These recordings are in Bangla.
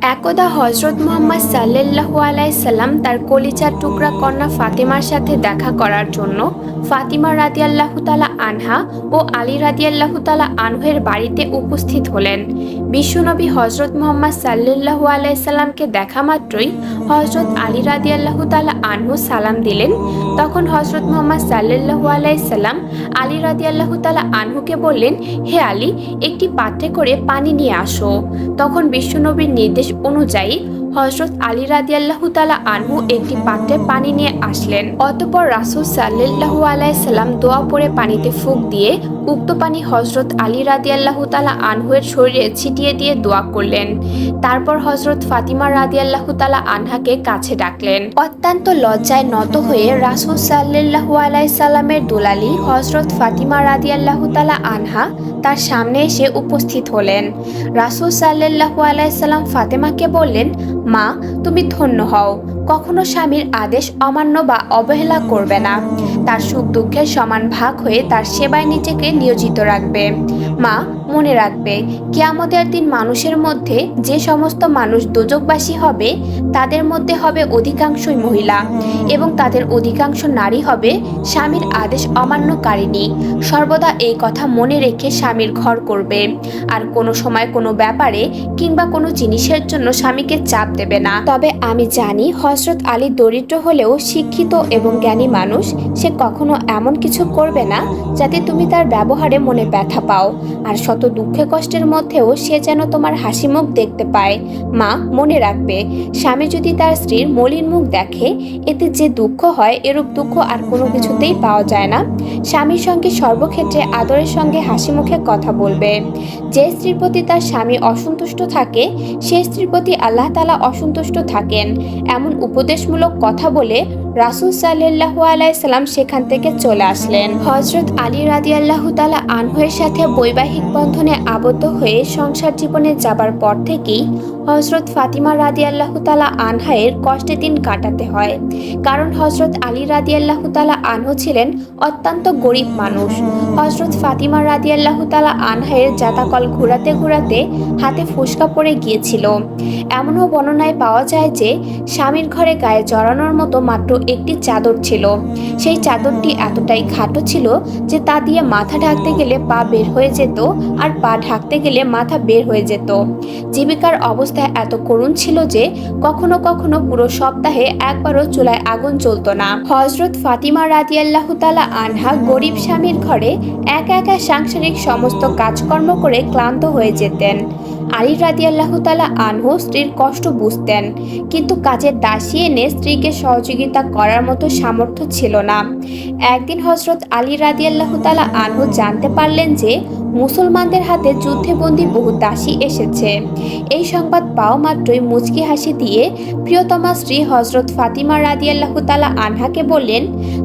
একদা হজরত মোহাম্মদ সাল্লাল্লাহু আলাইসাল্লাম তার কলিচার টুকরা কন্যা ফাতিমার সাথে দেখা করার জন্য ফাতিমা রাদিয়াল্লাহু তালা আনহা ও আলী রাদিয়াল্লাহু তালা আনহের বাড়িতে উপস্থিত হলেন। বিশ্বনবী হজরত মোহাম্মদ সাল্লাল্লাহু আলাইসাল্লামকে দেখা মাত্রই হজরত আলী রাদিয়াল্লাহু তালা আনহু সালাম দিলেন। তখন হজরত মোহাম্মদ সাল্লাল্লাহু আলাইসাল্লাম আলী রাদিয়াল্লাহু তালা আনহুকে বললেন, হে আলী, একটি পাত্রে করে পানি নিয়ে আসো। তখন বিশ্বনবীর নির্দেশ অনুযায়ী হজরত আলী রাদিয়াল্লাহু তালা আনহু একটি পাত্রে পানি নিয়ে আসলেন। অতপর রাসুল সাল্লাল্লাহু আলাইসাল্লাম দোয়া পরে পানিতে ফুক দিয়ে উক্ত পানি হজরত আলী রাদিয়াল্লাহু তালা আনহুয়ের শরীরে ছিটিয়ে দিয়ে দোয়া করলেন। তারপর হজরত ফাতিমা রাদিয়াল্লাহু তালা আনহাকে কাছে ডাকলেন। অত্যন্ত লজ্জায় নত হয়ে রাসুল সাল্লাল্লাহু আলাইসাল্লামের দুলালি হজরত ফাতিমা রাদিয়াল্লাহু তালা আনহা তার সামনে এসে উপস্থিত হলেন। রাসুল সাল্লাল্লাহু আলাইসাল্লাম ফাতেমাকে বললেন, মা, তুমি ধন্য হও। কখনো স্বামীর আদেশ অমান্য বা অবহেলা করবে না। তার সুখ দুঃখের সমান ভাগ হয়ে তার সেবায় নিজেকে নিয়োজিত রাখবে। মা মনে রাখবে, কিয়ামতের দিন মানুষের মধ্যে যে সমস্ত মানুষ দোজকবাসী হবে, তাদের মধ্যে হবে অধিকাংশই মহিলা এবং তাদের অধিকাংশ নারী হবে স্বামীর আদেশ অমান্যকারিণী। সর্বদা এই কথা মনে রেখে স্বামীর ঘর করবে। আর কোনো সময় কোনো ব্যাপারে কিংবা কোনো জিনিসের জন্য স্বামীকে চাপ দেবে না। তবে আমি জানি হজরত আলী দরিদ্র হলেও শিক্ষিত এবং জ্ঞানী মানুষ, সে কখনো এমন কিছু করবে না যাতে তুমি তার ব্যবহারে মনে ব্যথা পাও। আর শত দুঃখে কষ্টের মধ্যেও সে যেন তোমার হাসি মুখ দেখতে পায়। মা, মনে রাখবে, স্বামী যদি তার স্ত্রীর মলিন মুখ দেখে, এতে যে দুঃখ হয়, এরূপ দুঃখ আর কোনো কিছুতেই পাওয়া যায় না। স্বামীর সঙ্গে সর্বক্ষেত্রে আদরের সঙ্গে হাসি মুখে কথা বলবে। যে স্ত্রীর প্রতি তার স্বামী অসন্তুষ্ট থাকে, সে স্ত্রীর প্রতি আল্লাহ তালা অসন্তুষ্ট থাকেন। এমন উপদেশমূলক কথা বলে রাসুল সাল্লাহ আলাইসাল্লাম সেখান থেকে চলে আসলেন। হজরত আলী রাদি আল্লাহ তালা আনহয়ের সাথে বৈবাহিক বন্ধনে আবদ্ধ হয়ে সংসার জীবনে যাবার পর থেকেই হজরত ফাতিমা রাদি আল্লাহ তালা আনহায়ের কষ্টে দিন কাটাতে হয়। কারণ হজরত আলী রাদি আল্লাহ তালা আনহু ছিলেন অত্যন্ত গরিব মানুষ। হজরত ফাতিমা রাদি আল্লাহ তালা আনহায়ের জাতাকল ঘোরাতে ঘোরাতে হাতে ফুসকা পড়ে গিয়েছিল। এমনও বর্ণনায় পাওয়া যায় যে, স্বামীর ঘরে গায়ে জড়ানোর মতো মাত্র একটি চাদর ছিল। সেই চাদরটি এতটাই খাটো ছিল যে তা দিয়ে মাথা ঢাকতে গেলে পা বের হয়ে যেত আর পা ঢাকতে গেলে মাথা বের হয়ে যেত। জীবিকার অবস্থা এত করুণ ছিল যে কখনো কখনো পুরো সপ্তাহে একবারও চুলায় আগুন জ্বলতো না। হজরত ফাতিমা রাদিয়াল্লাহ তালা আনহা গরিব স্বামীর ঘরে একা একা সাংসারিক সমস্ত কাজকর্ম করে ক্লান্ত হয়ে যেতেন। আলী রাদিয়াল্লাহ তালা আনহু স্ত্রীর কষ্ট বুঝতেন, কিন্তু কাজের দাসী এনে স্ত্রীকে সহযোগিতা করার মতো সামর্থ্য ছিল না। একদিন হজরত আলী রাদিয়াল্লাহ তালা আনহু জানতে পারলেন যে মুসলমানদের হাতে যুদ্ধেবন্দী বহু দাসী এসেছে। এই সংবাদ পাওয়া মাত্রই মুচকি হাসি দিয়ে প্রিয়তমা স্ত্রী হজরত ফাতিমা রাদিয়াল্লাহ তালা আনহাকে বললেন,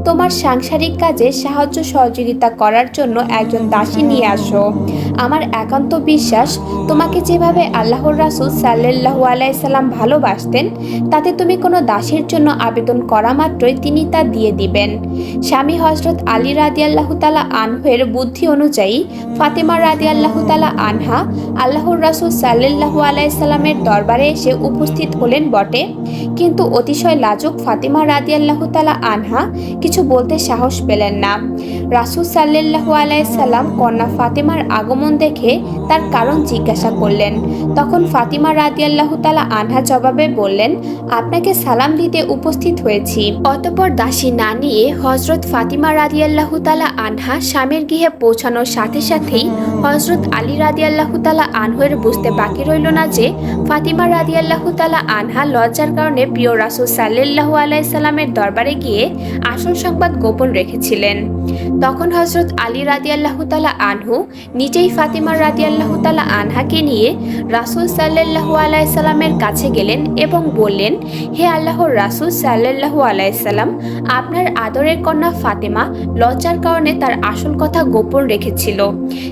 তোমার সাংসারিক কাজে সাহায্য সহযোগিতা করার জন্য একজন দাসী নিয়ে আসো। আমার একান্ত বিশ্বাস, তোমাকে যেভাবে আল্লাহর রাসুল সাল্লাহু আলাইসাল্লাম ভালোবাসতেন, তাতে তুমি কোনো দাসীর জন্য আবেদন করা মাত্রই তিনি তা দিয়ে দিবেন। স্বামী হজরত আলী রাদিয়াল্লাহু তালা আনহের বুদ্ধি অনুযায়ী ফাতেমা রাদিয়াল্লাহু তালা আনহা আল্লাহর রাসুল সাল্লাহু আলাইসাল্লামের দরবারে এসে উপস্থিত হলেন বটে। কিন্তু অতিশয় লাজুক ফাতেমা রাদিয়াল্লাহু তালা আনহা কিছু বলতে সাহস পেলেন না। রাসুল সাল্লাহু আলাইসাল্লাম কন্যা ফাতেমার আগমন দেখে তার কারণ জিজ্ঞাসা করলেন। তখন ফাতিমা রাদিয়াল্লাহু তালা আনহা জবাবে বললেন, আপনাকে সালাম দিতে উপস্থিত হয়েছি। অতপর দাসী না নিয়ে হজরত ফাতিমা রাদিয়াল্লাহু তালা আনহা স্বামীর গৃহে পৌঁছানোর সাথে সাথেই Thank. হজরত আলী রাদিয়াল্লাহু তালা আনহের বুঝতে বাকি রইল না যে ফাতিমা রাদিয়াল্লাহু তালা আনহা লজ্জার কারণে প্রিয় রাসুল সাল্লাল্লাহু আলাইসাল্লামের দরবারে গিয়ে আসল সংবাদ গোপন রেখেছিলেন। তখন হজরত আলী রাদিয়াল্লাহু তালা আনহু নিজেই ফাতিমা রাদিয়াল্লাহু তালা আনহাকে নিয়ে রাসুল সাল্লাল্লাহু আলাইসাল্লামের কাছে গেলেন এবং বললেন, হে আল্লাহর রাসুল সাল্লাল্লাহু আলাইসাল্লাম আপনার আদরের কন্যা ফাতেমা লজ্জার কারণে তার আসল কথা গোপন রেখেছিল।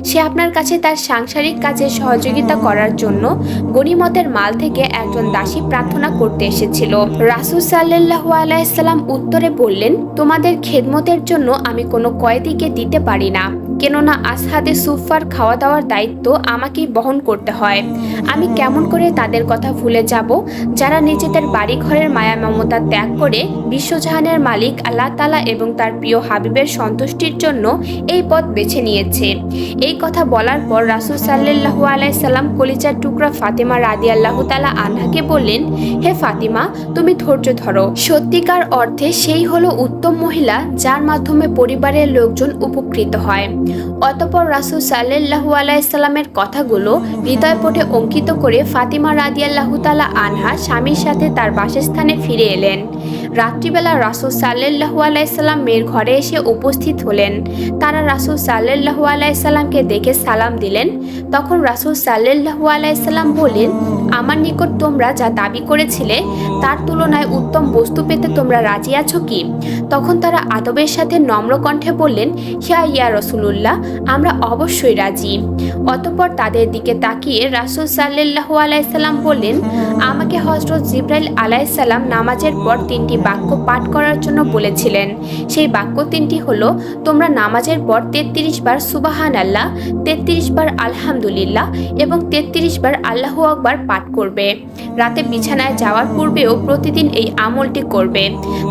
সে আপনার কাছে তার সাংসারিক কাজে সহযোগিতা করার জন্য গনিমতের মাল থেকে একজন দাসী প্রার্থনা করতে এসেছিল। রাসুল সাল্লু আলাইসাল্লাম উত্তরে বললেন, তোমাদের খেদমতের জন্য আমি কোনো কয়েদিকে দিতে পারি না। কেননা আসহাদে সুফার খাওয়া দাওয়ার দায়িত্ব আমাকেই বহন করতে হয়। আমি কেমন করে তাদের কথা ভুলে যাব? যারা নিজেদের বাড়ি ঘরের মায়া মমতা ত্যাগ করে বিশ্বজাহানের মালিক আল্লাহ তালা এবং তার প্রিয় হাবিবের সন্তুষ্টির জন্য এই পথ বেছে নিয়েছে। এই কথা বলার পর রাসুল সাল্লাহু আলাইসাল্লাম কলিজার টুকরা ফাতেমা রাদি আল্লাহ তালা আনহাকে বললেন, হে ফাতিমা, তুমি ধৈর্য ধরো। সত্যিকার অর্থে সেই হলো উত্তম মহিলা যার মাধ্যমে পরিবারের লোকজন উপকৃত হয়। অতপর রাসুল সাল্লাহু আলাইসাল্লামের কথাগুলো হৃদয়পটে অঙ্কিত করে ফাতিমা রাদি আল্লাহ তালা আনহা স্বামীর সাথে তার বাসস্থানে ফিরে এলেন। রাত্রিবেলা রাসুল সাল্লাহু আলাইসাল্লাম মেয়ের ঘরে এসে উপস্থিত হলেন। তারা রাসুল সাল্লাহু আলাইসাল্লামকে দেখে সালাম দিলেন। তখন রাসুল সাল্লাহু আলাইসাল্লাম বললেন আমার নিকট তোমরা যা দাবি করেছিলে, তার তুলনায় উত্তম বস্তু পেতে তোমরা রাজি আছো কি? তখন তারা আদবের সাথে নম্র কণ্ঠে বললেন, হিয়া, ইয়া রসুলুল্লাহ, আমরা অবশ্যই রাজি। অতপর তাদের দিকে তাকিয়ে রাসুল সাল্লাহু আলাইসাল্লাম বললেন, আমাকে হজরত জিব্রাইল আলাইসাল্লাম নামাজের পর তিনটি বাক্য পাঠ করার জন্য বলেছিলেন। সেই বাক্য তিনটি হলো, তোমরা নামাজের পর তেত্রিশ বার সুবাহান আল্লাহ তেত্রিশ বার আলহামদুলিল্লাহ এবং তেত্রিশ বার আল্লাহু আকবার পাঠ করবে। রাতে বিছানায় যাওয়ার পূর্বেও প্রতিদিন এই আমলটি করবে।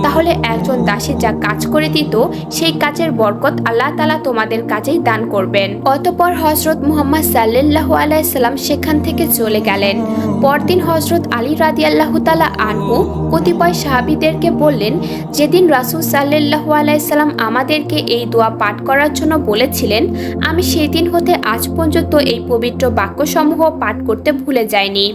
তাহলে একজন দাসী যা কাজ করে দিত, সেই কাজের বরকত আল্লাহ তালা তোমাদের কাজেই দান করবেন। অতপর হজরত মোহাম্মদ সাল্লাহ আলাইসাল্লাম সেখান থেকে চলে গেলেন। পরদিন হজরত আলী রাদি আল্লাহ তালা আনহু কতিপয় সাহাবিদেরকে বললেন, যেদিন রাসুল সাল্লাহ আলাইসাল্লাম আমাদেরকে এই দোয়া পাঠ করার জন্য বলেছিলেন, আমি সেই দিন হতে আজ পর্যন্ত এই পবিত্র বাক্যসমূহ পাঠ করতে ভুলে যাইনি।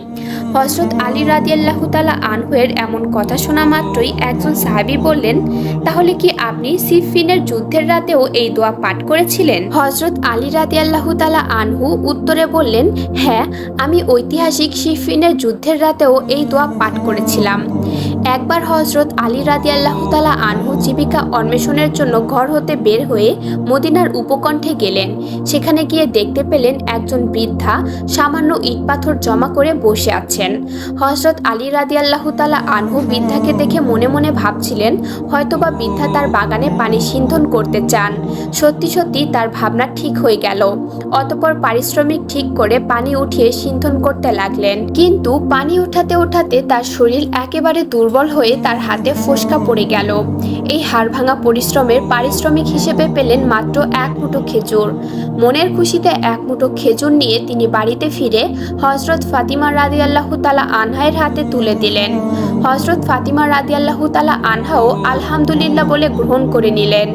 হজরত আলী রাদিয়াল্লাহ তালা আনহুয়ের এমন কথা শোনা মাত্রই একজন সাহাবি বললেন, তাহলে কি আপনি সিফিনের যুদ্ধের রাতেও এই দোয়া পাঠ করেছিলেন? হজরত আলী রাদিয়াল্লাহ তালা আনহু উত্তরে বললেন হ্যাঁ আমি ঐতিহাসিক সিফিনের যুদ্ধের রাতেও এই দোয়া পাঠ করেছিলাম। একবার হজরত আলী রাদিয়াল্লাহ তালা আনহু জীবিকা অন্বেষণের জন্য ঘর হতে বের হয়ে মদিনার উপকণ্ঠে গেলেন। সেখানে গিয়ে দেখতে পেলেন একজন বৃদ্ধা সামান্য ইট পাথর জমা করে বসে আছেন। হজরত আলী রাদিয়াল্লাহ তালা আনহু বৃদ্ধাকে দেখে মনে মনে ভাবছিলেন, হয়তোবা বৃদ্ধা তার বাগানে পানি সিন্ধন করতে চান। সত্যি সত্যি তার ভাবনা ঠিক হয়ে গেল। অতপর পারিশ্রমিক ঠিক করে পানি উঠিয়ে সিন্ধন করতে লাগলেন। কিন্তু পানি উঠাতে উঠাতে তার শরীর একেবারে দুর্বল হয়ে তার হাতে ফোসকা পড়ে গেল। এই হাড় ভাঙা পরিশ্রমের পারিশ্রমিক হিসেবে পেলেন মাত্র এক মুঠো খেজুর। মনের খুশিতে এক মুঠো খেজুর নিয়ে তিনি বাড়িতে ফিরে হজরত ফাতিমা রাদি আল্লাহ তালা আনহায়ের হাতে তুলে দিলেন। হজরত ফাতিমা রাদি আল্লাহ তালা আনহাও আলহামদুলিল্লাহ বলে গ্রহণ করে নিলেন।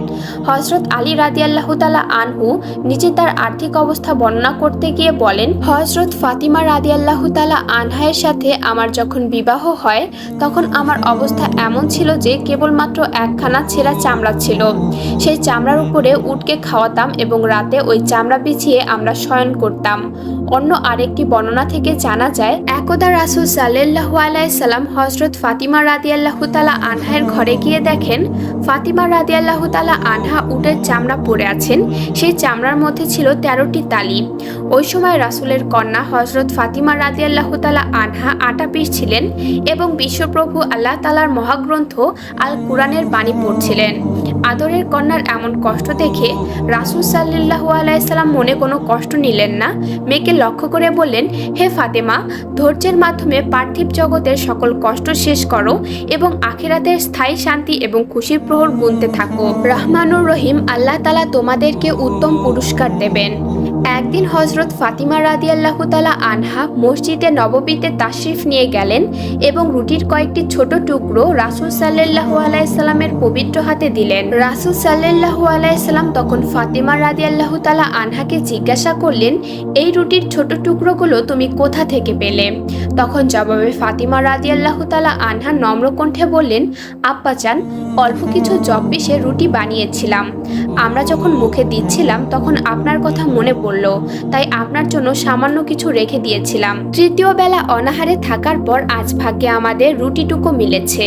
হজরত আলী রাদি আল্লাহ তালা আনহু নিজে তার আর্থিক অবস্থা বর্ণনা করতে গিয়ে বলেন হজরত ফাতিমা রাদি আল্লাহ তালা আনহায়ের সাথে আমার যখন বিবাহ হয়, তখন আমার অবস্থা এমন ছিল যে কেবলমাত্র একখানা ছেঁড়া চামড়া ছিল। সেই চামড়ার উপরে উটকে খাওয়াতাম এবং রাতে ওই চামড়া বিছিয়ে আমরা শয়ন করতাম। অন্য আরেকটি বর্ণনা থেকে জানা যায়, একদা রাসুল সাল্লাহ আলাইসাল্লাম হজরত ফাতিমা রাদি আল্লাহ তালা আনহায়ের ঘরে গিয়ে দেখেন, ফাতিমা রাদি আল্লাহ তালা আনহা উটের চামড়া পরে আছেন। সেই চামড়ার মধ্যে ছিল তেরোটি তালি। ওই সময় রাসুলের কন্যা হজরত ফাতিমা রাদি আল্লাহ তালা আনহা আটা পিস ছিলেন এবং বিশ্বপ্রভু আল্লাহ তালার মহাগ্রন্থ আল কুরআনের বাণী পড়ছিলেন। আদরের কন্যার এমন কষ্ট দেখে রাসুল সাল্লাহু আলাইসাল্লাম মনে কোনো কষ্ট নিলেন না। মেয়েকে লক্ষ্য করে বললেন, হে ফাতেমা, ধৈর্যের মাধ্যমে পার্থিব জগতের সকল কষ্ট শেষ করো এবং আখেরাতের স্থায়ী শান্তি এবং খুশির প্রহর গুনতে থাকো। রহমানুর রহিম আল্লাহ তালা তোমাদেরকে উত্তম পুরস্কার দেবেন। একদিন হজরত ফাতিমা রাদিয়াল্লাহু তালা আনহা মসজিদে নববীতে তাশরিফ নিয়ে গেলেন এবং রুটির কয়েকটি ছোট টুকরো রাসুল সাল্লাহু আলাইসাল্লামের পবিত্র হাতে দিলেন। রাসুল সাল্লাহু আলাইসাল্লাম তখন ফাতিমা রাদিয়াল্লাহু তালা আনহাকে জিজ্ঞাসা করলেন, এই রুটির ছোট টুকরোগুলো তুমি কোথা থেকে পেলে? তখন জবাবে ফাতিমা রাদিয়াল্লাহু তালা আনহা নম্র কণ্ঠে বললেন আব্বাচান অল্প কিছু জব পিষে রুটি বানিয়েছিলাম। আমরা যখন মুখে দিচ্ছিলাম তখন আপনার কথা মনে পড়ল। তাই আপনার জন্য সামান্য কিছু রেখে দিয়েছিলাম। তৃতীয় বেলা অনাহারে থাকার পর আজ ভাগ্যে আমাদের রুটিটুকু মিলেছে।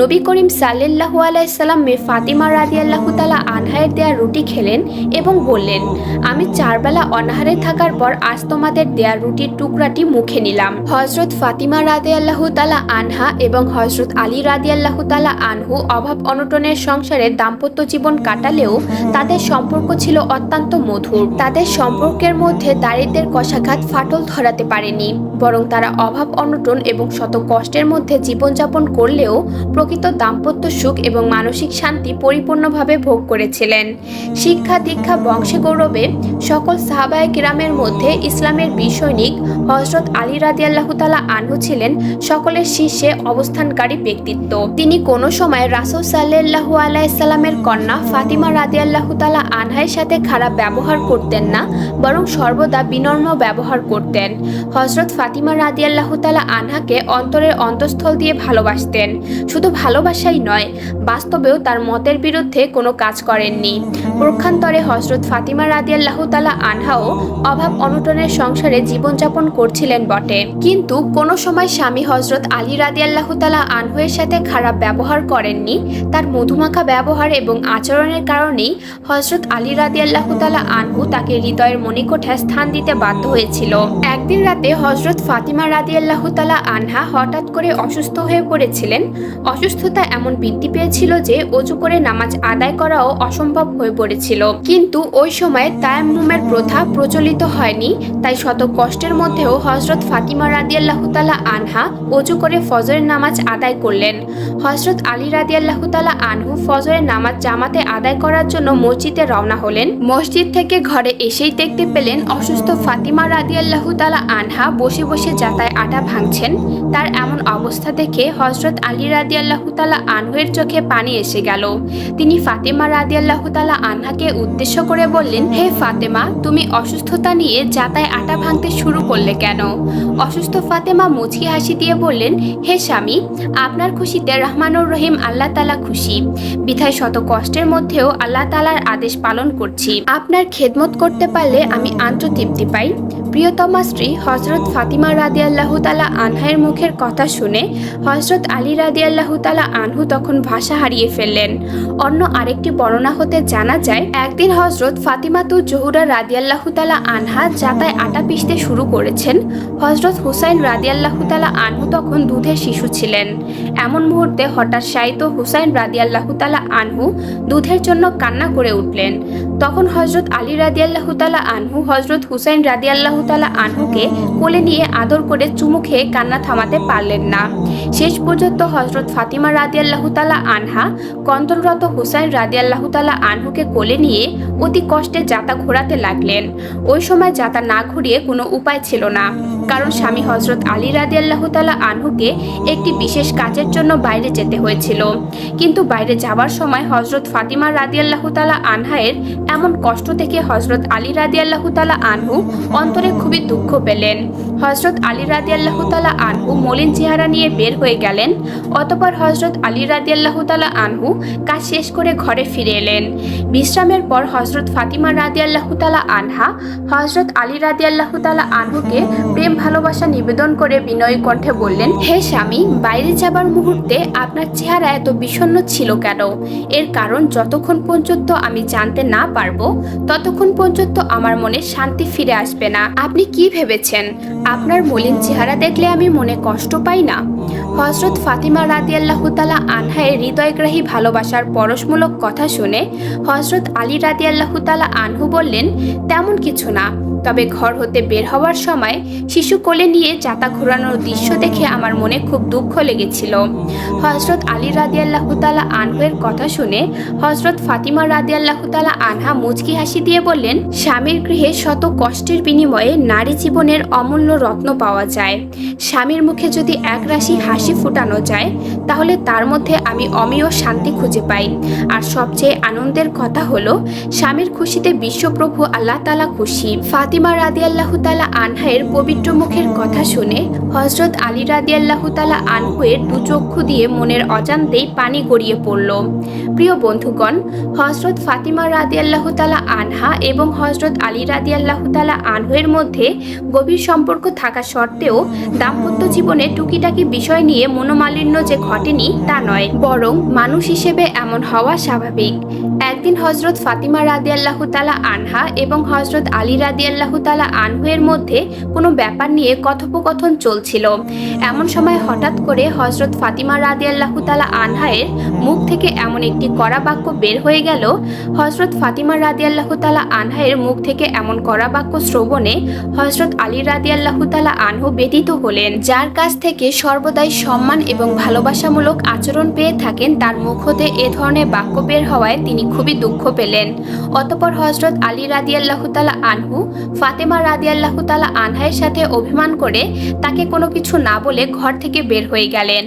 নবী করিম সাল্লাল্লাহু আলাইসাল্লাম মে ফাতিমা রাদিয়াল্লাহু তালা আনহায়ের দেয়া রুটি খেলেন এবং বললেন, আমি চারবেলা অনাহারে থাকার পর আজ তোমাদের দেয়া রুটির টুকরাটি মুখে নিলাম। হজরত ফাতিমা রাদিয়াল্লাহু তালা আনহা এবং হজরত আলী রাদিয়াল্লাহু তালা আনহু অভাব অনটনের সংসারে দাম্পত্য জীবন কাটালেও তাদের সম্পর্ক ছিল অত্যন্ত মধুর। তাদের সম্পর্কের মধ্যে দারিদ্রের কষাঘাত ফাটল ধরাতে পারেনি, বরং তারা অভাব, অনটন এবং শত কষ্টের মধ্যে জীবনযাপন করলেও প্রকৃত দাম্পত্য সুখ এবং মানসিক শান্তি পরিপূর্ণভাবে ভোগ করেছিলেন। শিক্ষা দীক্ষা, বংশে গৌরবে সকল সাহাবায় কিরামের মধ্যে ইসলামের বিসৈনিক হজরত আলী রাদিয়াল্লাহু তালা আনহু ছিলেন সকলের শীর্ষে অবস্থানকারী ব্যক্তিত্ব। তিনি কোনো সময় রাসুল সাল্লাহু আলাইসাল্লামের কন্যা ফাতিমা রাদিয়াল্লাহু তালা আনহাইয়ের সাথে খারাপ ব্যবহার করতেন না বরং সর্বদা বিনম্র ব্যবহার করতেন। হজরত ফাতিমা রাদিয়াল্লাহু তালা আনহাকে অন্তরের অন্তঃস্থল দিয়ে ভালোবাসতেন। শুধু ভালোবাসাই নয়, বাস্তবেও তার মতের বিরুদ্ধে কোনো কাজ করেননি। প্রক্ষান্তরে হজরত ফাতিমা রাদিয়াল্লাহু তালা আনহাও অভাব অনটনের সংসারে জীবনযাপন করছিলেন বটে। কিন্তু কোনো সময় স্বামী হজরত আলী রাদিয়াল্লাহু তালা আনহুয়ের সাথে খারাপ ব্যবহার করেননি। তার মধুমাখা ব্যবহার এবং আচরণের কারণেই হজরত আলী রাদিয়াল্লাহু তালা আনহু তাকে হৃদয়ের মণিকোঠায় স্থান দিতে বাধ্য হয়েছিল। একদিন রাতে হজরত ফাতিমা রাদিয়াল্লাহু তালা আনহা হঠাৎ করে অসুস্থ হয়ে পড়েছিলেন। অসুস্থতা এমন বৃদ্ধি পেয়েছিল যে অজু করে নামাজ আদায় করাও অসম্ভব হয়ে পড়েছিল। কিন্তু ওই সময় তায়াম্মুমের প্রথা প্রচলিত হয়নি, তাই শত কষ্টের মধ্যেও হজরত ফাতিমা রাদিয়াল্লাহু তালা আনহা অজু করে ফজরের নামাজ আদায় করলেন। হজরত আলী রাদিয়াল্লাহু তালা আনহু ফজরের নামাজ জামাতে আদায় করার জন্য মসজিদে রওনা হলেন। মসজিদ থেকে ঘরে এসেই দেখতে পেলেন, অসুস্থ ফাতিমা রাদিয়াল্লাহু তালা আনহা বসে বসে যাতায় আটা ভাঙছেন। তার এমন অবস্থা দেখে হজরত আলী রাদিয়াল্লাহু তালা আনহুয়ের চোখে পানি এসে গেল। তিনি ফাতেমা রাদিয়াল্লাহু তালা আনহাকে উদ্দেশ্য করে বললেন, হে ফাতেমা, তুমি অসুস্থতা নিয়ে যাতায় আটা ভাঙতে শুরু করলে কেন? অসুস্থ ফাতেমা মুচকি হাসি দিয়ে বললেন, হে স্বামী, আপনার খুশিতে রহমানুর রহিম আল্লাহ তালা খুশি। বিধায় শত কষ্টের মধ্যেও আল্লাহ তালার আদেশ পালন করছি। আপনার খেদমত করতে পারলে আমি আন্ততৃপ্তি পাই। প্রিয়তমা স্ত্রী হজরত ফাতিমা রাদিয়াল্লাহু তালা আনহায়ের মুখের কথা শুনে হজরত আলী রাদিয়াল্লাহু তালা আনহু তখন ভাষা হারিয়ে ফেললেন। অন্য আরেকটি বর্ণনা হতে জানা যায়, একদিন হজরত ফাতিমাতু জহুরা রাদিয়াল্লাহু তালা আনহা যাতায় আটা পিষতে শুরু করেছেন। হজরত হুসাইন রাদিয়াল্লাহু তালা আনহু তখন দুধের শিশু ছিলেন। এমন মুহূর্তে হঠাৎ শায়িত হুসাইন রাদিয়াল্লাহু তালা আনহু দুধের জন্য কান্না করে উঠলেন। তখন হজরত আলী রাদিয়াল্লাহু তালা আনহু হজরত হুসাইন রাদিয়াল্লাহু তালা আনহুকে কোলে নিয়ে আদর করে চুমু খেয়ে কান্না থামাতে পারলেন না। শেষ পর্যন্ত হজরত ফাতিমা রাদিয়াল্লাহু তালা আনহা কন্তররত হুসাইন রাদিয়াল্লাহু তালা আনহুকে কোলে নিয়ে অতি কষ্টে যাতা ঘোরাতে লাগলেন। ওই সময় যাতা না ঘুরিয়ে কোনো উপায় ছিল না। কারণ স্বামী হজরত আলী রাদিয়াল্লাহু তালা আনহুকে একটি বিশেষ কাজের জন্য বাইরে যেতে হয়েছিল। কিন্তু বাইরে যাওয়ার সময় হজরত ফাতিমা রাদিয়াল্লাহু তালা আনহায়ের এমন কষ্ট থেকে হজরত আলী রাদিয়াল্লাহু তালা আনহু অন্তরে খুবই দুঃখ পেলেন। হজরত আলী রাদিয়াল্লাহু তালা আনহু মলিন চেহারা নিয়ে বের হয়ে গেলেন। অতপর হজরত আলী রাদিয়াল্লাহু তালা আনহু কাজ শেষ করে ঘরে ফিরে এলেন। বিশ্রামের পর হজরত ফাতিমা রাদিয়াল্লাহু তালা আনহা হজরত আলী রাদিয়াল্লাহু তালা আনহুকে প্রেম, ভালোবাসা, নিবেদন করে বিনয় কণ্ঠে বললেন, হে স্বামী, বাইরে যাবার মুহূর্তে আপনার চেহারা এত বিষণ্ণ ছিল কেন? এর কারণ যতক্ষণ পর্যন্ত আমি জানতে না পারব, ততক্ষণ পর্যন্ত আমার মনে শান্তি ফিরে আসবে না। আপনি কি ভেবেছেন? আপনার মলিন চেহারা দেখলে আমি মনে কষ্ট পাই না? হজরত ফাতিমা রাতি আল্লাহ তালা আনহায় হৃদয়গ্রাহী ভালোবাসার পরশমূলক কথা শুনে হজরত আলী রাতি আল্লাহ তালা আনহু বললেন, তেমন কিছু না। তবে ঘর হতে বের হওয়ার সময় শিশু কোলে নিয়ে চাতা ঘোরানোর দৃশ্য দেখে আমার মনে খুব দুঃখ লেগেছিল। হজরত আলী রাদিয়াল্লাহু তালা আনহুয়ের কথা শুনে হজরত ফাতিমা রাদিয়াল্লাহু তালা আনহা মুচকি হাসি দিয়ে বললেন, স্বামীর গৃহে শত কষ্টের বিনিময়ে নারী জীবনের অমূল্য রত্ন পাওয়া যায়। স্বামীর মুখে যদি এক রাশি হাসি ফোটানো যায়, তাহলে তার মধ্যে আমি অমীয় শান্তি খুঁজে পাই। আর সবচেয়ে আনন্দের কথা হলো, স্বামীর খুশিতে বিশ্বপ্রভু আল্লাহ তালা খুশি। ফাতিমা রাদিয়াল্লাহু তালা আনহায়ের পবিত্র মুখের কথা শুনে হজরত আলী রাদিয়াল্লাহু তালা আনহুয়ের দুচক্ষু দিয়ে মনের অজান্তেই পানি গড়িয়ে পড়ল। প্রিয় বন্ধুগণ হজরত ফাতিমা রাদি আল্লাহ তালা আনহা এবং হজরত আলী রাদি আল্লাহ তালা আনহের মধ্যে গভীর সম্পর্ক থাকা সত্ত্বেও দাম্পত্য জীবনে টুকিটাকি বিষয় নিয়ে মনোমালিন্য যে ঘটেনি তা নয়, বরং মানুষ হিসেবে এমন হওয়া স্বাভাবিক। একদিন হজরত ফাতিমা রাদি আল্লাহ তালা আনহা এবং হজরত আলী রাদি আল্লাহ তালা আনহুয়ের মধ্যে কোনো ব্যাপার নিয়ে কথোপকথন চলছিল। এমন সময় হঠাৎ করে হজরত ফাতিমা রাদি আল্লাহ তালা আনহায়ের মুখ থেকে এমন একটি কড়া বাক্য বের হয়ে গেল হজরত ফাতিমা রাদি আল্লাহ তালা আনহায়ের মুখ থেকে এমন কড়া বাক্য শ্রবণে হজরত আলী রাদি আল্লাহ তালা আনহু ব্যতীত হলেন। যার কাছ থেকে সর্বদাই সম্মান এবং ভালোবাসামূলক আচরণ পেয়ে থাকেন, তার মুখ হতে এ ধরনের বাক্য বের হওয়ায় তিনি খুবই দুঃখ পেলেন। অতপর হজরত আলী রাদি আল্লাহ তালা আনহু ফাতেমা রাদি আল্লাহ তালা আনহায়ের সাথে অভিমান করে তাকে কোনো কিছু না বলে ঘর থেকে বের হয়ে গেলেন।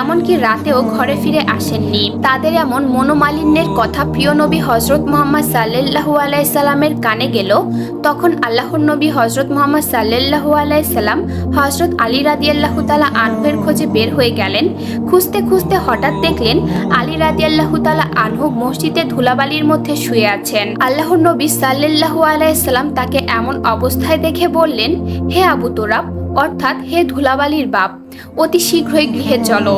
এমনকি রাতেও ঘরে ফিরে আসেননি। তাদের এমন মনোমালিন্যের কথা প্রিয় নবী হজরত মোহাম্মদ সাল্লাল্লাহু আলাইসাল্লামের কানে গেল, তখন আল্লাহর নবী হজরত মোহাম্মদ সাল্লাল্লাহু আলাইসাল্লাম হজরত আলী রাদিয়াল্লাহ তালা আনহুয়ের খোঁজে বের হয়ে গেলেন। খুঁজতে খুঁজতে হঠাৎ দেখলেন আলী রাদিয়াল্লাহু তালা আনহু মসজিদে ধুলাবালির মধ্যে শুয়ে আছেন। আল্লাহর নবী সাল্লাল্লাহু আলাইসাল্লাম তাকে এমন অবস্থায় দেখে বললেন, হে আবু তোরাব অর্থাৎ হে ধুলাবালির বাপ, অতি শীঘ্রই গৃহে চলো।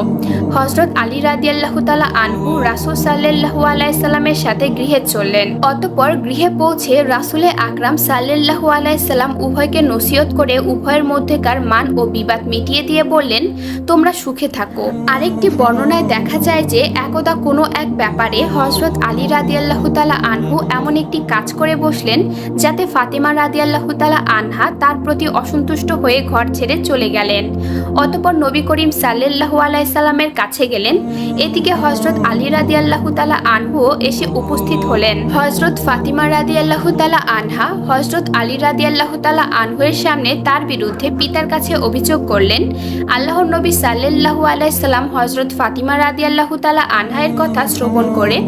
হজরত আলী রাদিয়াল্লাহু তালা আনহু রাসুল সাল্লাল্লাহু আলাইসাল্লামের সাথে গৃহে চললেন। অতপর গৃহে পৌঁছে রাসুলে আকরাম সাল্লাল্লাহু আলাইসাল্লাম উভয়কে নসিহত করে উভয়ের মধ্যেকার মান ও বিবাদ মিটিয়ে দিয়ে বললেন, তোমরা সুখে থাকো। আরেকটি বর্ণনায় দেখা যায় যে একদা কোনো এক ব্যাপারে হজরত আলী রাদিয়াল্লাহু তালা আনহু এমন একটি কাজ করে বসলেন, যাতে ফাতেমা রাদিয়াল্লাহু তালা আনহা তার প্রতি অসন্তুষ্ট হয়ে ঘর ছেড়ে চলে গেলেন। অতপর নবী করিম সাল্লাল্লাহু আলাইসাল্লামের কাছে গেলেন। এদিকে হজরত আলী রাদি আল্লাহ তালা আনহু এসে উপস্থিত হলেন। হজরত ফাতিমা রাদি আল্লাহ তালা আনহা হজরত আলী রাদি আল্লাহ তালা আনহুয়ের সামনে তার বিরুদ্ধে পিতার কাছে অভিযোগ করলেন। আল্লাহর নবী সাল্লাল্লাহু আলাইসাল্লাম হজরত ফাতিমা রাদি আল্লাহ তালা আনহায়ের কথা শ্রবণ করে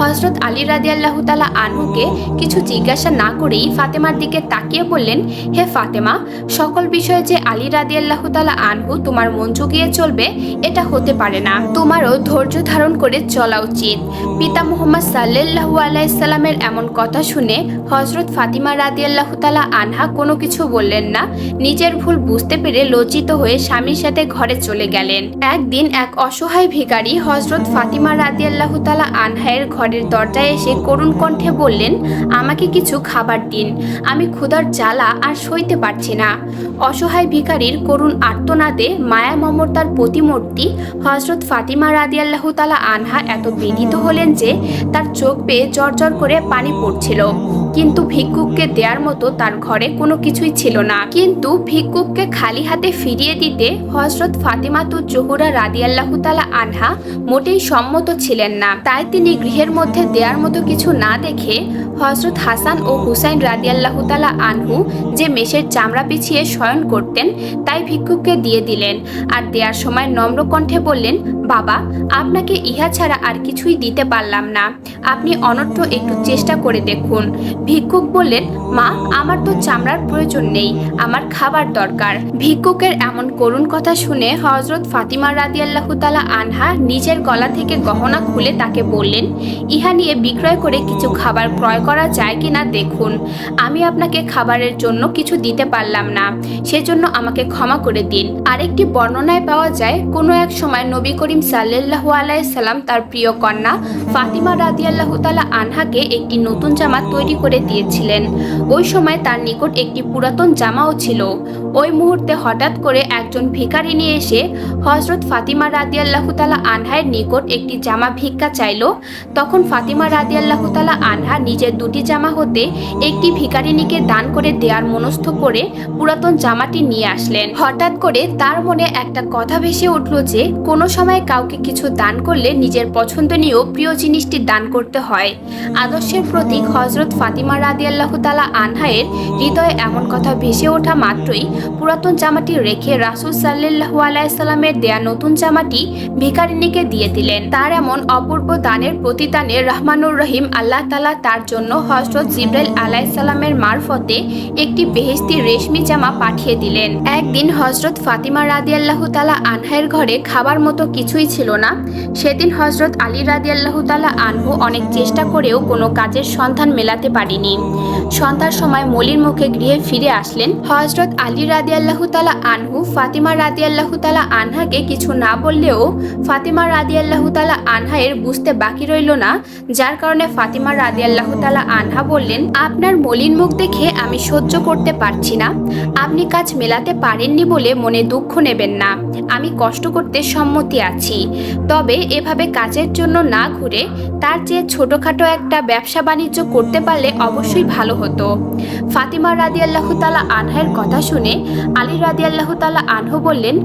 হজরত আলী রাদি আল্লাহ তালা আনহুকে কিছু জিজ্ঞাসা না করেই ফাতেমার দিকে তাকিয়ে বললেন, হে ফাতেমা, সকল বিষয়ে যে আলী রাদি আল্লাহ তালা আনহু তোমার মন জুগিয়ে চলবে, এটা হতে পারে না। তোমারও ধৈর্য ধারণ করে চলা উচিত। পিতা মোহাম্মদ সাল্লাল্লাহু আলাইসাল্লামের এমন কথা শুনে হজরত ফাতিমা রাদিয়াল্লাহ তালা আনহা কোনো কিছু বললেন না। নিজের ভুল বুঝতে পেরে লজ্জিত হয়ে স্বামীর সাথে ঘরে চলে গেলেন। একদিন এক অসহায় ভিখারি হজরত ফাতিমা রাদিয়াল্লাহ তালা আনহায়ের ঘরের দরজায় এসে করুণ কণ্ঠে বললেন, আমাকে কিছু খাবার দিন। আমি ক্ষুধার জ্বালা আর সইতে পারছি না। অসহায় ভিখারির করুণ আর্তনাদে মায়া মমতার প্রতিমূর্তি হজরত ফাতিমা রাদিয়াল্লাহু তালা আনহা এত বিনীত হলেন যে তার চোখ পেয়ে জর্জর করে পানি পড়ছিল। কিন্তু ভিক্ষুককে দেওয়ার মতো তার ঘরে কোনো কিছুই ছিল না। কিন্তু ভিক্ষুককে খালি হাতে ফিরিয়ে দিতে হজরত ফাতিমাতু জহুরা রাদিয়াল্লাহু তালা আনহা মোটেই সম্মত ছিলেন না। তাই তিনি গৃহের মধ্যে দেওয়ার মতো কিছু না দেখে হজরত হাসান ও হুসাইন রাদিয়াল্লাহু তালা আনহু যে মেষের চামড়া পিছিয়ে শয়ন করতেন, তাই ভিক্ষুককে দিয়ে দিলেন। আর দেওয়ার সময় নম্র কণ্ঠে বললেন, বাবা, আপনাকে ইহা ছাড়া আর কিছুই দিতে পারলাম না। আপনি অনর্থ একটু চেষ্টা করে দেখুন। ভিক্ষুক বললেন, মা, আমার তো চামড়ার প্রয়োজন নেই, আমার খাবার দরকার। ভিক্ষুকের এমন করুণ কথা শুনে হজরত ফাতিমা রাদিয়াল্লাহু তালা আনহা নিজের গলা থেকে গহনা খুলে তাকে বললেন, ইহা নিয়ে বিক্রয় করে কিছু খাবার ক্রয় করা যায় কিনা দেখুন। আমি আপনাকে খাবারের জন্য কিছু দিতে পারলাম না, সেজন্য আমাকে ক্ষমা করে দিন। আরেকটি বর্ণনায় পাওয়া যায়, কোনো এক সময় নবী করিম সাল্লাল্লাহু আলাইসাল্লাম তার প্রিয় কন্যা ফাতিমা রাদিয়াল্লাহু তালা আনহাকে একটি নতুন জামা তৈরি করে দিয়েছিলেন। ওই সময় তার নিকট একটি পুরাতন জামাও ছিল। ওই মুহূর্তে হঠাৎ করে একজন ভিখারি নিয়ে এসে হজরত ফাতিমা রাদিয়াল্লাহু তালা আনহায়ের নিকট একটি জামা ভিক্ষা চাইল। তখন ফাতিমা রাদিয়াল্লাহু তালা আনহা নিজের দুটি জামা হতে একটি ভিখারিনীকে দান করে দেয়ার মনস্থ করে পুরাতন জামাটি নিয়ে আসলেন। হঠাৎ করে তার মনে একটা কথা ভেসে উঠল যে, কোনো সময় কাউকে কিছু দান করলে নিজের পছন্দনীয় প্রিয় জিনিসটি দান করতে হয়। আদর্শের প্রতীক হজরত ফাতিমা ফাতিমা রাদিয়াল্লাহু তালা আনহায়ের হৃদয়ে এমন কথা ভেসে ওঠা মাত্রই পুরাতন জামাটি রেখে রাসুল সাল্লাল্লাহু আলাইসাল্লামের দেয়া নতুন জামাটি ভিকারিনীকে দিয়ে দিলেন। তার এমন অপূর্ব দানের প্রতিদানে রহমানুর রহিম আল্লাহ তালা তার জন্য হজরত জিব্রাইল আলাইসাল্লামের মারফতে একটি বেহেস্তি রেশমি জামা পাঠিয়ে দিলেন। একদিন হজরত ফাতিমা রাদিয়াল্লাহু তালা আনহায়ের ঘরে খাবার মতো কিছুই ছিল না। সেদিন হজরত আলী রাদিয়াল্লাহু তালা আনহু অনেক চেষ্টা করেও কোনো কাজের সন্ধান মেলাতে পারিনি। সন্ধ্যার সময় মলির মুখে গৃহে ফিরে আসলেন হজরত আলী রাদিয়াল্লাহু তালা আনহু। ফাতিমা রাদিয়াল্লাহু তালা আনহাকে কিছু না বললেও ফাতিমা রাদিয়াল্লাহু তালা আনহায়ের বুঝতে বাকি রইল না। যার কারণে ফাতিমা রাদিয়াল্লাহু তালা আনহা বললেন, আপনার মলিন মুখ দেখে আমি সহ্য করতে পারছি না। আপনি কাজ মেলাতে পারেননি বলে মনে দুঃখ নেবেন না। আমি কষ্ট করতে সম্মতি আছি। তবে এভাবে কাজের জন্য না ঘুরে তার চেয়ে ছোটোখাটো একটা ব্যবসা বাণিজ্য করতে পারলে অবশ্যই ভালো হতো। ফাতিমা রাদি আল্লাহ তালা আনহার কথা শুনে আলী রাদি আল্লাহ তালা আনহু বললেন,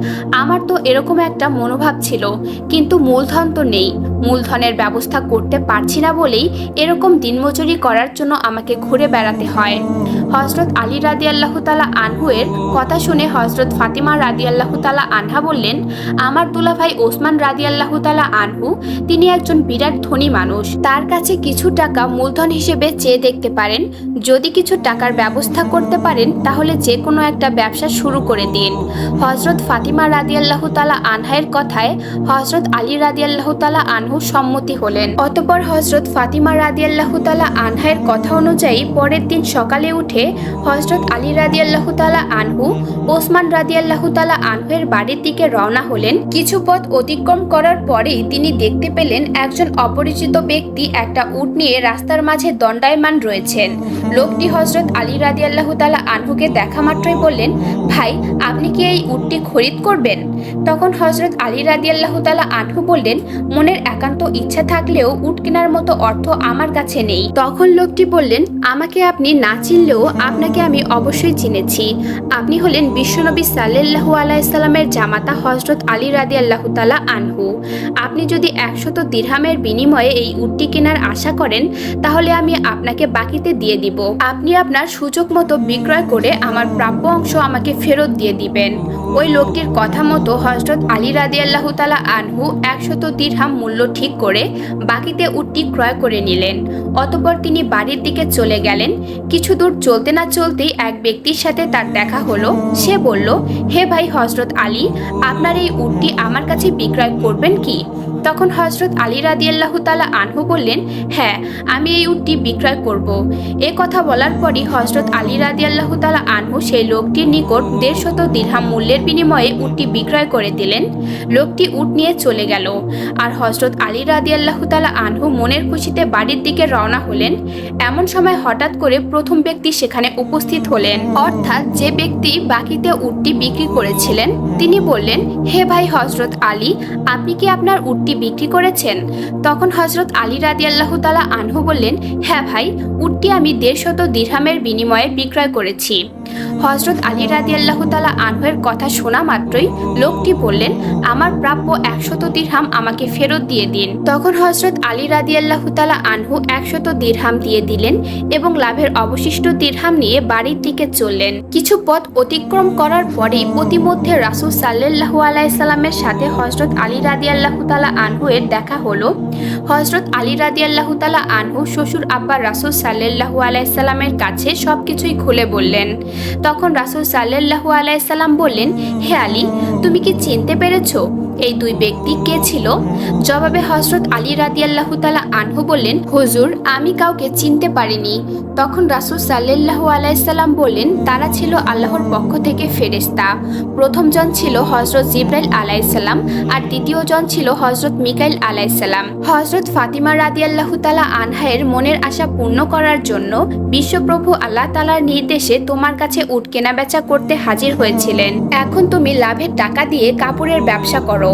আমার তো এরকম একটা মনোভাব ছিল, কিন্তু মূলধন তো নেই। মূলধনের ব্যবস্থা করতে পারছি না বলেই এরকম দিনমজুরি করার জন্য আমাকে ঘুরে বেড়াতে হয়। হজরত আলী রাদি আল্লাহ তালা আনহুয়ের কথা শুনে হজরত ফাতিমা রাদি আল্লাহ তালা আনহা বললেন, আমার দুলাভাই ওসমান রাদি আল্লাহ তালা আনহু, তিনি একজন বিরাট ধনী মানুষ। তার কাছে কিছু টাকা মূলধন হিসেবে চেয়ে দেখতে পারেন। যদি কিছু টাকার ব্যবস্থা করতে পারেন, তাহলে যে কোনো একটা ব্যবসা শুরু করে দিন। হজরত ফাতিমা রাদি আল্লাহ তালা আনহায়ের কথায় হজরত আলী রাদি আল্লাহ তালা আনহু সম্মতি হলেন। অতপর হজরত ফাতিমা রাদি আল্লাহ তালা আনহায়ের কথা অনুযায়ী পরের দিন সকালে উঠে হজরত আলী রাদি আল্লাহ তালা আনহু, ওসমান রাদি আল্লাহ তালা আনহুয়ের বাড়ির দিকে রওনা হলেন। কিছু পথ অতিক্রম করার পরেই তিনি দেখতে পেলেন একজন অপরিচিত ব্যক্তি একটা উট নিয়ে রাস্তার মাঝে দণ্ডায়মান রয়েছেন। লোকটি হজরত আলী রাদি আল্লাহ তালা আনহুকে দেখা মাত্রই বললেন, ভাই, আপনি কি এই উটটি খরিদ করবেন? তখন হজরত আলী রাদি আল্লাহ তালা আনহু বললেন, মনের একান্ত ইচ্ছা থাকলেও উট কেনার মতো অর্থ আমার কাছে নেই। তখন লোকটি বললেন, আমাকে আপনি না চিনলেও আপনাকে আমি অবশ্যই চিনেছি। আপনি হলেন বিশ্বনবী সাল্লাল্লাহু আলাইসাল্লামের জামাতা হজরত আলী রাদি আল্লাহ তালা আনহু। আপনি যদি একশত দিরহামের বিনিময়ে এই উটটি কেনার আশা করেন, তাহলে আমি আপনাকে বাকিতে দিয়ে দিব। আপনি আপনার সুযোগ মতো বিক্রয় করে আমার প্রাপ্য অংশ আমাকে ফেরত দিয়ে দিবেন। ওই লোকটির কথা মতো হজরত আলী রাদি আল্লাহ তালা আনহু একশত দিরহাম মূল্য ঠিক করে বাকিতে উটটি ক্রয় করে নিলেন। অতপর তিনি বাড়ির দিকে চলে গেলেন। কিছু দূর চলতে না চলতেই এক ব্যক্তির সাথে তার দেখা হলো। সে বলল, হে ভাই হজরত আলী, আপনার এই উটটি আমার কাছে বিক্রয় করবেন কি? তখন হজরত আলী রাদিয়াল্লাহ তালা আনহু বললেন হ্যাঁ আমি এই উটটি বিক্রয় করব। এ কথা বলার পরই হজরত আলী রাদিয়াল্লাহ তালা আনহু সেই লোকটির নিকট দেড়শত দিরহাম মূল্যের বিনিময়ে উটটি বিক্রয় করে দিলেন। লোকটি উট নিয়ে চলে গেল। আর হজরত আলী রাদিয়াল্লাহ তালা আনহু মনের খুশিতে বাড়ির দিকে রওনা হলেন। এমন সময় হঠাৎ করে প্রথম ব্যক্তি সেখানে উপস্থিত হলেন। অর্থাৎ যে ব্যক্তি বাকিতে উটটি বিক্রি করেছিলেন, তিনি বললেন, হে ভাই হজরত আলী, আপনি কি আপনার উটটি বিক্রি করেছেন? তখন হজরত আলী রাদি আল্লাহ তালা আনহু বললেন হ্যাঁ ভাই, উটটি আমি দেড়শত দিরহামের বিনিময়ে বিক্রয় করেছি। হজরত আলী রাদি আল্লাহ তালা আনহুয়ের কথা শোনা মাত্রই লোকটি বললেন, আমার প্রাপ্য একশত দিরহাম আমাকে ফেরত দিয়ে দিন। তখন হজরত আলী রাদি আল্লাহ তালা আনহু একশত দিরহাম দিয়ে দিলেন এবং লাভের অবশিষ্ট দিরহাম নিয়ে বাড়ির দিকে চললেন। কিছু পথ অতিক্রম করার পরেই প্রতিমধ্যে রাসুল সাল্লাহ আলাইসাল্লামের সাথে হজরত আলী রাদি আল্লাহ তালা আনহুয়ের দেখা হলো। হজরত আলী রাদি আল্লাহ তালা আনহু, শ্বশুর আব্বা রাসুল সাল্লাহ আলাইসাল্লামের কাছে সব কিছুই খুলে বললেন তখন রাসুল সাল্লাহু আলাইসাল্লাম বললেন, হে আলী, তুমি কি চিনতে পেরেছ? এই দুই ব্যক্তি কে ছিল? জবাবে হজরত আলী রাদিয়াল্লাহু তালা আনহু বললেন, হুজুর, আমি কাউকে চিনতে পারিনি। তখন রাসুল সাল্লাহু আলাইসাল্লাম বললেন, তারা ছিল আল্লাহর পক্ষ থেকে ফেরেস্তা প্রথমজন ছিল হজরত জিব্রাইল আলাইসাল্লাম আর দ্বিতীয় জন ছিল হজরত মিকাইল আলাইসাল্লাম হজরত ফাতিমা রাদিয়াল্লাহু তালা আনহায়ের মনের আশা পূর্ণ করার জন্য বিশ্বপ্রভু আল্লাহ তালার নির্দেশে তোমার কাছে কাছে উট কেনাবেচা করতে হাজির হয়েছিলেন। এখন তুমি লাভের টাকা দিয়ে কাপড়ের ব্যবসা করো।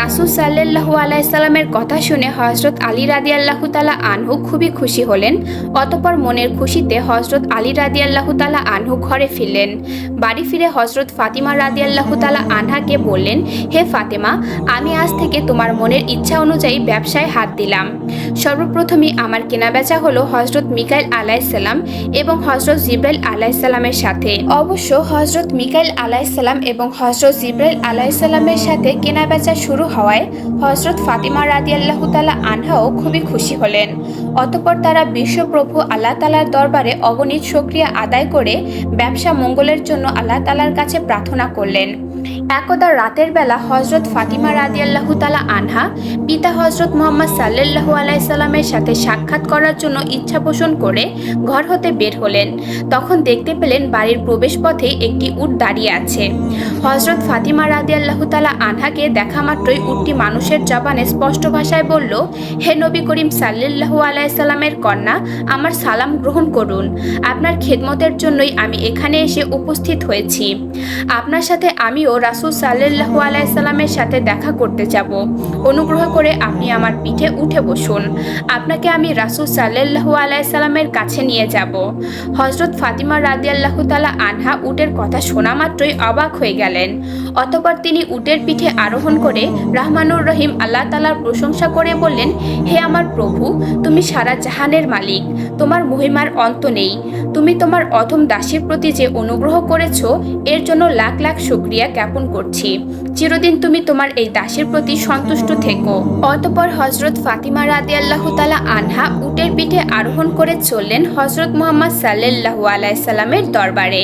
রাসুল সাল্লাহু আলাইসাল্লামের কথা শুনে হজরত আলী রাদি আল্লাহু তালা আনহু খুবই খুশি হলেন। অতপর মনের খুশিতে হজরত আলী রাদি আল্লাহু তালা আনহু ঘরে ফিরলেন। বাড়ি ফিরে হজরত ফাতিমা রাদি আল্লাহু তালা আনহাকে বললেন, হে ফাতেমা, আমি আজ থেকে তোমার মনের ইচ্ছা অনুযায়ী ব্যবসায় হাত দিলাম। সর্বপ্রথমে আমার কেনাবেচা হলো হজরত মিকাইল আলাইসাল্লাম এবং হজরত জিব্রাইল আলাইসাল্লামের সাথে। অবশ্য হজরত মিকাইল আলাইসাল্লাম এবং হজরত জিব্রাইল আলাইসাল্লামের সাথে কেনাবেচা শুরু হওয়ায় হজরত ফাতিমা রাদি আল্লাহ তালা আনহাও খুবই খুশি হলেন। অতপর তারা বিশ্বপ্রভু আল্লাহ তালার দরবারে অগণিত সক্রিয়া আদায় করে ব্যবসা মঙ্গলের জন্য আল্লাহ তালার কাছে প্রার্থনা করলেন। একদা রাতের বেলা হজরত ফাতিমা রাদি তালা আনহা, পিতা হজরত মোহাম্মদ সাল্লাল্লাহু আলাইসাল্লামের সাথে সাক্ষাৎ করার জন্য ইচ্ছা পোষণ করে ঘর হতে বের হলেন। তখন দেখতে পেলেন বাড়ির প্রবেশপথে একটি উট দাঁড়িয়ে আছে। হজরত ফাতিমা রাদি তালা আনহাকে দেখা মাত্রই উটটি মানুষের জবানে স্পষ্ট ভাষায় বলল, হে নবী করিম সাল্লাল্লাহু আলাইসাল্লামের কন্যা, আমার সালাম গ্রহণ করুন। আপনার খেদমতের জন্যই আমি এখানে এসে উপস্থিত হয়েছি। আপনার সাথে আমিও রাসুল সাল্লাল্লাহু আলাইসাল্লামের সাথে দেখা করতে যাব। অনুগ্রহ করে আপনি আমার পিঠে উঠে বসুন। আপনাকে আমি রাসুল সাল্লাল্লাহু আলাইসাল্লামের কাছে নিয়ে যাব। হজরত ফাতিমা রাদিয়াল্লাহু তালা আনহা উটের কথা শোনা মাত্রই অবাক হয়ে গেলেন। অতপর তিনি উটের পিঠে আরোহণ করে রাহমানুর রহিম আল্লাহ তালার প্রশংসা করে বললেন, হে আমার প্রভু, তুমি সারা জাহানের মালিক। তোমার মহিমার অন্ত নেই। তুমি তোমার অধম দাসীর প্রতি যে অনুগ্রহ করেছ, এর জন্য লাখ লাখ শুক্রিয়া জ্ঞাপন করছি। চিরদিন তুমি তোমার এই দাসের প্রতি সন্তুষ্ট থেকো। অতপর হজরত ফাতিমা রাদি আল্লাহ তালা আনহা উটের পিঠে আরোহণ করে চললেন হজরত মোহাম্মদ সাল্লাহ আলাইসাল্লামের দরবারে।